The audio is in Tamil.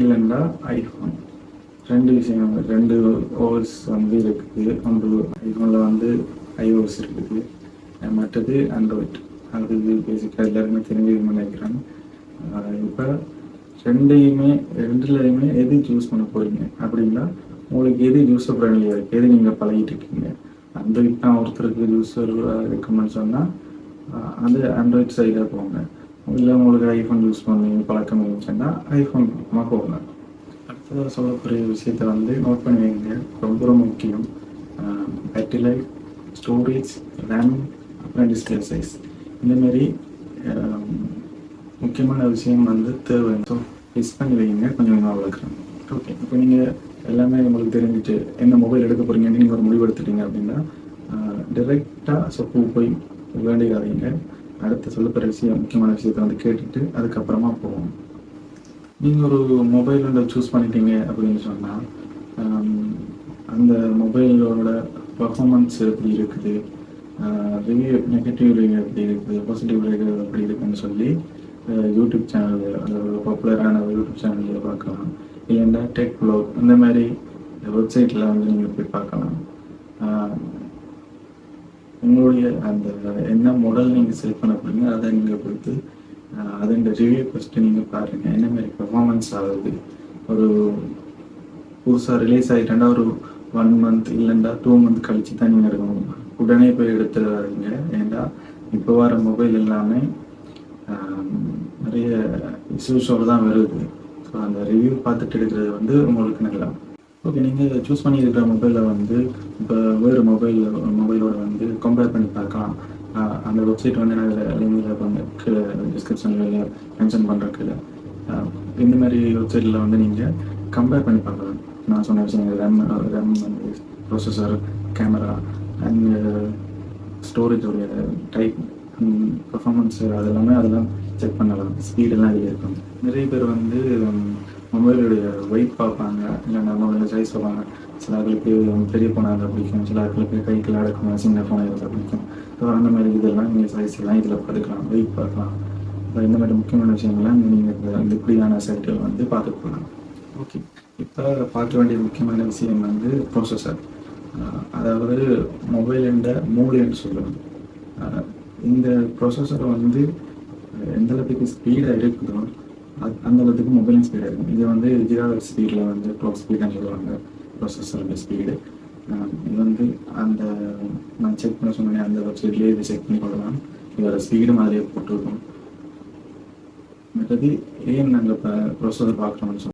இல்லைன்னா ஐஃபோன் ரெண்டு விஷயம் ரெண்டு ஓஎஸ் வந்து இருக்குது. ஒன்று ஐஃபோனில் வந்து ஐஓஎஸ் இருக்குது. மற்றது ஆண்ட்ராய்ட் அது பேசிக்காக எல்லாருமே தெரிஞ்சுக்கணும்னு நினைக்கிறேன். இப்போ ரெண்டையுமே ரெண்டுலையுமே எது சூஸ் பண்ண போகிறீங்க அப்படின்னா உங்களுக்கு எது யூஸர் ஃப்ரெண்ட்லியாக இருக்குது எது நீங்கள் பழகிட்டு இருக்கீங்க? அந்த தான் ஒருத்தருக்கு யூஸர் இருக்குமென்னு சொன்னால் அது ஆண்ட்ராய்ட் சைடாக போங்க. இல்லை உங்களுக்கு ஐஃபோன் யூஸ் பண்ணி பழக்கம் இருந்துச்சுன்னா ஐஃபோன் பக்கமாக போங்க. அடுத்ததாக சொல்லக்கூடிய விஷயத்தை வந்து நோட் பண்ணி வைங்க. ரொம்ப ரொம்ப முக்கியம். பேட்டரி லைஃப் ஸ்டோரேஜ் ரேம் அப்புறம் டிஸ்பிளே சைஸ் இந்தமாரி முக்கியமான விஷயம் வந்து தேவை. ஸோ மிஸ் பண்ணி வைங்க. கொஞ்சம் கொஞ்சமாக வளர்க்குறேன். ஓகே இப்போ நீங்கள் எல்லாமே உங்களுக்கு தெரிஞ்சுட்டு என்ன மொபைல் எடுக்க போகிறீங்கன்னு நீங்கள் ஒரு முடிவு எடுத்துட்டீங்க அப்படின்னா டிரெக்டாக சொப்பு போய் வேண்டிக்காதீங்க. அடுத்து சொல்லப்படுற விஷயம் முக்கியமான விஷயத்தை வந்து கேட்டுட்டு அதுக்கப்புறமா போவோம். நீங்கள் ஒரு மொபைல் வந்து சூஸ் பண்ணிட்டீங்க அப்படின்னு சொன்னால் அந்த மொபைலோட பர்ஃபார்மன்ஸ் எப்படி இருக்குது? ரிவ்யூ நெகட்டிவ் ரிவ்யூ எப்படி இருக்குது? பாசிட்டிவ் ரிவ்யூ எப்படி இருக்குன்னு சொல்லி யூடியூப் சேனல் அதாவது பாப்புலரான யூடியூப் சேனலில் பார்க்கலாம். இல்லைன்னா டெக் ப்ளாக் இந்த மாதிரி வெப்சைட்டில் வந்து நீங்கள் போய் பார்க்கலாம். உங்களுடைய அந்த என்ன மாடல் நீங்கள் செலக்ட் பண்ண போறீங்க அதை நீங்கள் கொடுத்து அதோட ரிவ்யூ ஃபஸ்ட்டு நீங்கள் பாருங்கள் என்ன மாதிரி பெர்ஃபார்மன்ஸ் ஆகுது? ஒரு புதுசாக ரிலீஸ் ஆகிட்டா ஒரு ஒன் மந்த் இல்லைண்டா டூ மந்த் கழிச்சு தான் நீங்கள் எடுக்கணும் உடனே போய் எடுத்துடாதீங்க ஏண்டா இப்போ வர மொபைல் எல்லாமே நிறைய இஷ்யூஸோடு தான் வருது. ஸோ அந்த ரிவ்யூ பார்த்துட்டு எடுக்கிறது வந்து உங்களுக்கு நல்லா ஓகே நீங்கள் சூஸ் பண்ணியிருக்கிற மொபைலில் வந்து இப்போ வேறு மொபைல் மொபைலோட வந்து கம்பேர் பண்ணி பார்க்கலாம். அந்த வெப்சைட் வந்து நான் இதில் லிங்கில் பண்ண கீழே டிஸ்கிரிப்ஷனில் மென்ஷன் பண்ணுற கீழே இந்த மாதிரி வெப்சைட்டில் வந்து நீங்கள் கம்பேர் பண்ணி பார்க்கலாம். நான் சொன்ன விஷயங்கள் RAM RAM processor camera and ஸ்டோரேஜோடைய type performance அதெல்லாமே அதெல்லாம் செக் பண்ணலாம். ஸ்பீடெல்லாம் இதில் இருக்கும் நிறைய பேர் வந்து மொபைலுடைய வெயிட் பார்ப்பாங்க. இல்லைன்னா மொபைல் சைஸ் பார்ப்பாங்க சில ஆட்களுக்கு பெரிய ஃபோனாக இருந்தால் பிடிக்கும். சில ஆட்களுக்கு கைக்குள்ள அடக்கும் சின்ன ஃபோனாக இருந்தால் பிடிக்கும். ஸோ அந்த மாதிரி இதெல்லாம் நீங்கள் சைஸ் எல்லாம் இதில் பார்த்துக்கலாம். வெயிட் பார்க்கலாம். அப்புறம் இந்த மாதிரி முக்கியமான விஷயங்கள்லாம் நீங்கள் இந்த இப்படியான சைட்டில் வந்து பார்த்துட்டு போகலாம். ஓகே இப்போ பார்க்க வேண்டிய முக்கியமான விஷயம் வந்து ப்ரோசஸர் அதாவது மொபைலுண்ட மூளைன்னு சொல்லணும். இந்த ப்ரொசஸர் வந்து எந்த அளவுக்கு ஸ்பீடாக இருக்குதோ அந்த அளவுக்கு மொபைலின் ஸ்பீடாக இருக்கும். இது வந்து ஜீரோ ஸ்பீடில் வந்து க்ளோக் ஸ்பீடுன்னு சொல்லுவாங்க. ப்ரொசஸரோட ஸ்பீடு இது வந்து அந்த நான் செக் பண்ண சொன்னேன் அந்த வெப்சைட்லேயே இது செக் பண்ணி கொள்ளலாம் இதோட ஸ்பீடும் அதிலே போட்டிருக்கும். மற்றது ஏன் நாங்கள் இப்போ ப்ரொசஸர் பார்க்குறோம்னு சொன்னால்